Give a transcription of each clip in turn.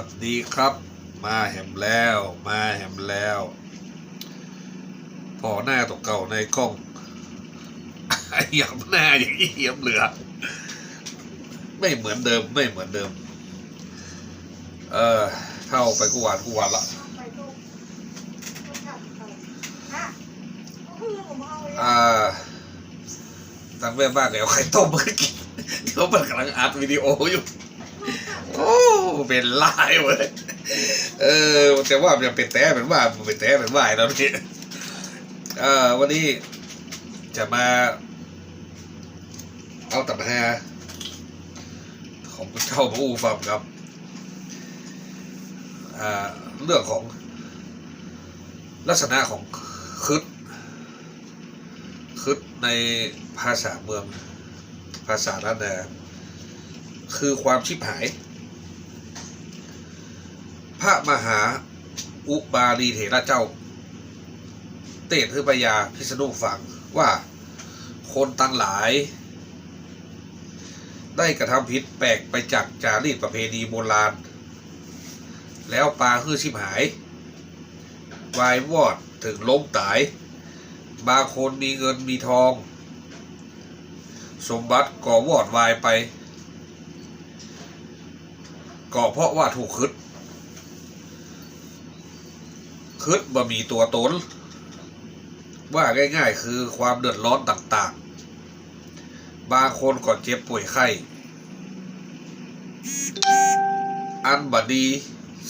วัสดีครับ มาแหมแล้ว มาแหมแล้วพอหน้าตกเก่าในกล้องเหยับหน้าอย่างนี้เหยียมเหลือ ไม่เหมือนเดิมไม่เหมือนเดิม เออเท่าไปกูหวานกูหวานละไปทุกทุกขับไปอะเพื่อนผมเอาเลยอ่าตั้งแม่บ้านเดี๋ยวใครต้มมากินเดี๋ยวมันกำลังอัดวิดีโออยู่ โอ้เป็นลายเว้ยเออแต่ว่ามันเป็นแต่เป็นว่าเป็นแต่เป็นว่าแล้วนี่เออวันนี้จะมา เอาตับแฮของเจ้าผู้ฟังครับอ่าเรื่องของลักษณะของคึดคึดในภาษาเมือง ภาษาล้านนาคือความชิบหาย พระมหาอุบาลีเถระเจ้า เตศคือปยาพิษณุฟังว่าคนตั้งหลาย ได้กระทำผิดแปลกไปจากจารีตประเพณีโบราณ แล้วปลาคือชิบหายวายวอดถึงล้มตาย บางคนมีเงินมีทอง สมบัติก่อวอดวายไปก็เพราะว่าถูกคึด คึดบ่มีตัวตน ว่าง่ายๆ คือความเดือดร้อนต่างๆ บางคนก็เจ็บป่วยไข้ อันบดี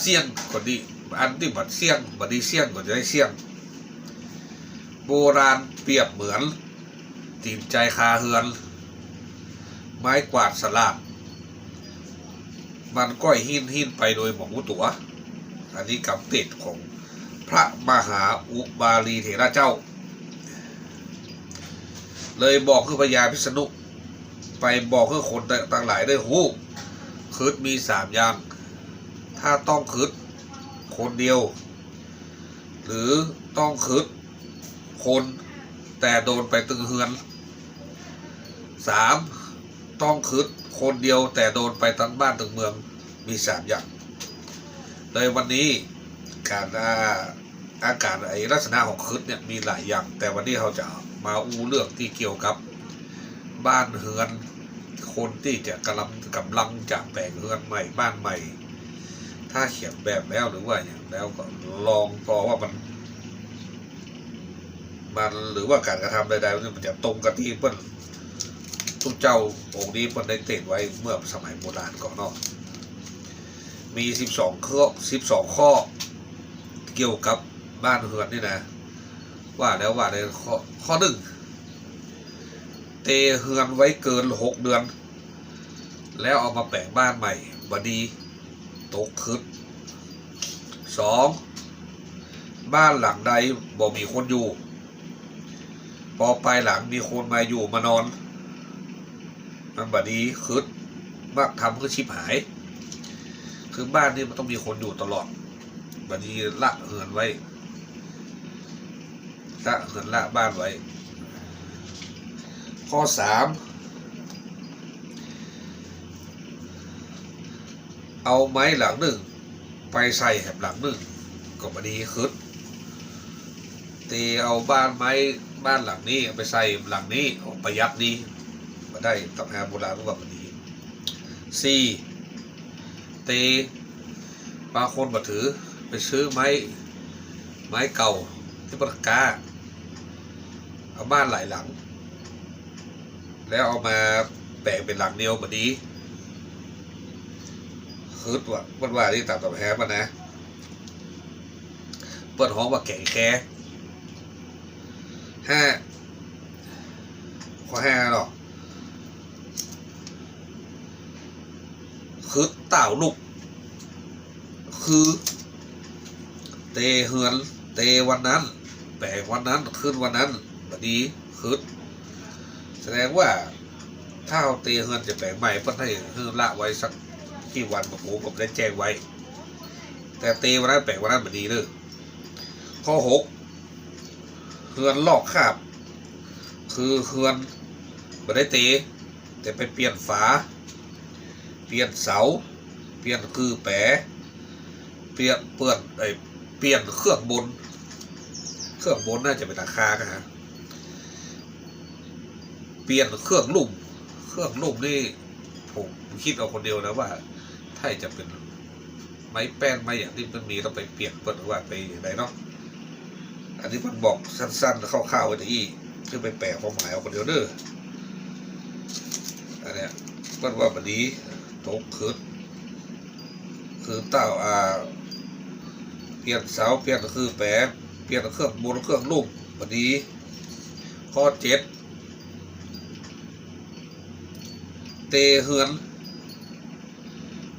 เสี่ยงก็ดี อันที่บัดเสี่ยงบดีเสี่ยงก็จะได้เสี่ยง โบราณเปรียบเหมือนตีนใจคาเฮือน ไม้กวาดสลัดมันก้อยหินหินไปโดยหมองตัว อันนี้กำติดของ พระมหาอุบาลีเถระเจ้า เลยบอกคือพญาพิษณุไปบอกคือคนต่างหลายได้หูคืดมีสามอย่าง ถ้าต้องคืดคนเดียว หรือต้องคืดคนแต่โดนไปตึงเฮือนสามต้องคืดคนเดียวแต่โดนไปทั้งบ้านทั้งเมืองมีสามอย่าง เลยวันนี้การ อาการไอลักษณะของคืดเนี่ยมีหลายอย่าง แต่วันนี้เราจะมาอู้เรื่องที่เกี่ยวกับ บ้านเฮือน คนที่จะกำลังกำลังจะแปลงเฮือนใหม่บ้านใหม่ ถ้าเขียนแบบแล้วหรือว่าอย่างแล้วก็ลองพอว่ามันมันหรือว่าการกระทำใดๆมันจะตรงกับที่เปิ้นทุกเจ้าองค์นี้เปิ้นได้เตะไว้เมื่อสมัยโบราณก่อนเนาะมีสิบสองข้อสิบสองข้อ เกี่ยวกับ บ้านเฮือนนี่นะ ว่าแล้วว่าในข้อข้อหนึ่งเตเฮือนไว้เกินหกเดือน แล้วเอามาแปลงบ้านใหม่บดีตกคืดสองบ้านหลังใดบ่มีคนอยู่ พอไปหลังมีคนมาอยู่มานอน มันบดีคืดมักทำคือชิบหาย คือบ้านนี่มันต้องมีคนอยู่ตลอดบดีละเหินไว้ ละเหินละบ้านไว้ ข้อสามเอาไม้หลังหนึ่ง ไปใส่แหบหลังหนึ่งก็บดีคืดตีเอาบ้านไม้บ้านหลังนี้ไปใส่หลังนี้โอ้ประหยัดดีมาได้ตำแหน่งโบราณก็ว่ามันดีสี่ตีบางคนมาถือไปซื้อไม้ไม้เก่าที่ปากกา เอาบ้านหลายหลัง แล้วเอามาแปลงเป็นหลังเดียวมาดีคืดว่ามันว่าที่ตามตำแหน่งมันนะ เปิดห้องว่าแก่งแค่ห้าข้อห้าหรอกคือเต่าลูก คือ เตเฮือน เตวันนั้น แปลงวันนั้น ขึ้นวันนั้น บดีคืดแสดงว่าถ้าเอาเตเฮือนจะแปลงใหม่เพิ่นให้เฮือนละไว้สักกี่วันผมผมได้แจ้งไว้ แต่เตวันนั้นแปลงวันนั้นบดีเลยข้อหกเฮือนลอกคาบ คือเฮือนไม่ได้เตะแต่ไปเปลี่ยนฝา เปลี่ยนเสา เปลี่ยนคือแปะเปลี่ยนเปื่อนไอเปลี่ยนเครื่องบน เครื่องบนน่าจะเป็นราคานะฮะ เปลี่ยนเครื่องลุ่ม เครื่องลุ่มนี่ผมคิดเอาคนเดียวนะว่า ถ้าจะเป็นไม้แป้นไม้อย่างที่มันมีต้องไปเปลี่ยนเปิดว่าไปอย่างไรเนาะอันนี้มันบอกสั้นๆคร่าวๆไว้แต่อีคือไปแปลความหมายเอาคนเดียวเด้ออันเนี้ยเปิดว่าบันนี้ตกคืดคือเต้าอ่าเปลี่ยนเสาเปลี่ยนก็คือแปรเปลี่ยนเครื่องบนเครื่องลุ่มบันนี้ข้อเจ็ด เตเฮือน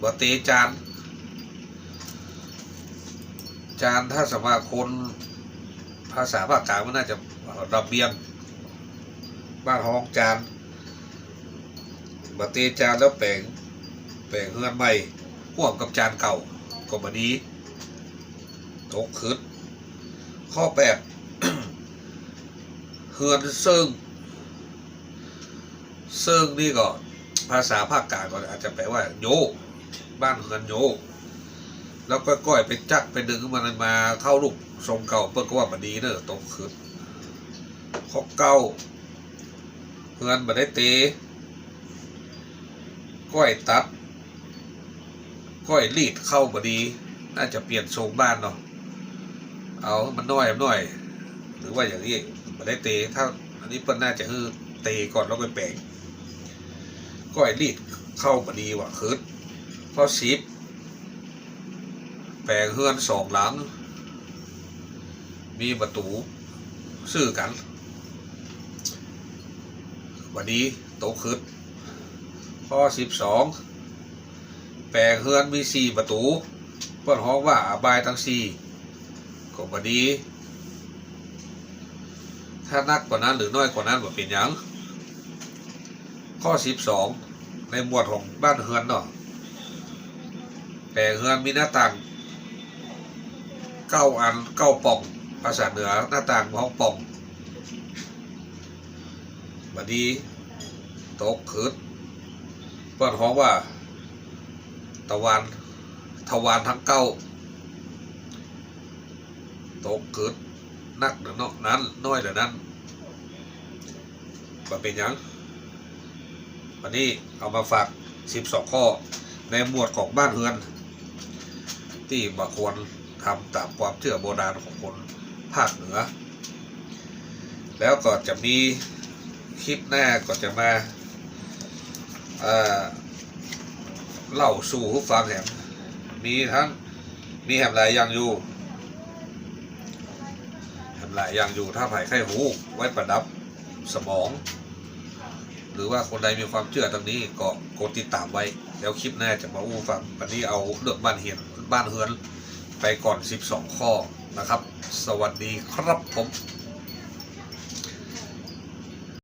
บ่เตจาน จานถ้าสมาคนภาษาภาคกลางมันน่าจะระเบียง บ้านห้องจานบ่เตจานแล้วแปลง แปลงเฮือนใหม่พ่วงกับจานเก่าก็บันนี้ตกขึ้นข้อแปดเฮือนซึ่งซึ่งนี่ก็ ภาษาภาคกลางก็อาจจะแปลว่า โยบ้านเฮือนโยแล้วก็ก้อยไปจักไปดึงมันมาเข้าลูกทรงเก่าเปิ้นก็ว่ามันดีเนอะตกขึ้นข้อเก้าเฮือนมาได้เตะก้อยตัด ก้อยรีดเข้าบดี น่าจะเปลี่ยนทรงบ้านเนาะเอามันน้อยหน่อย หรือว่าอย่างนี้มัได้เตะถ้าอันนี้เปิ้นน่าจะคือเตะก่อนแล้วไปแปลง ก้อยรีดเข้าบดีว่ะคืดพอสิบแปลงเฮือนสองหลัง มีประตูซื้อกันวันนี้โตะคืดข้อสิบสองแปลงเฮือนมีสี่ประตูเปิ้นฮ้องว่าอบายทั้งสี่ก็บดีถ้านักกว่านั้นหรือน้อยกว่านั้นบ่เป็นยัง ข้อสิบสองในหมวดของบ้านเฮือนเนาะแปลงเฮือนมีหน้าต่างเก้าอันเก้าป่องภาษาเหนือหน้าต่างห้องป่องบดีตกคืดเปิ้นฮ้องว่า ตะวันทวารทั้งเก้าตกเกิดนักหรือนอกนั้น น้อยหรือนั้นมาเป็นยัง วันนี้เอามาฝากสิบสองข้อ ในหมวดของบ้านเฮือน ที่บางควรทำตามความเชื่อโบราณของคนภาคเหนือ แล้วก็จะมีคลิปหน้าก็จะมาเเล่าสู่ฟังแหมมีทั้งมีแหมหลายอย่างอยู่แหมหลายอย่างอยู่ถ้าไผ่ไข้หูไว้ประดับสมอง รือว่าคนใดมีความเชื่อตรงนี้ก็กดติดตามไว้ แล้วคลิปหน้าจะมาอู้ฟังวันนี้เอาเรื่องบ้านเฮียนบ้านเฮือนไปก่อน 12 ข้อนะครับ สวัสดีครับผม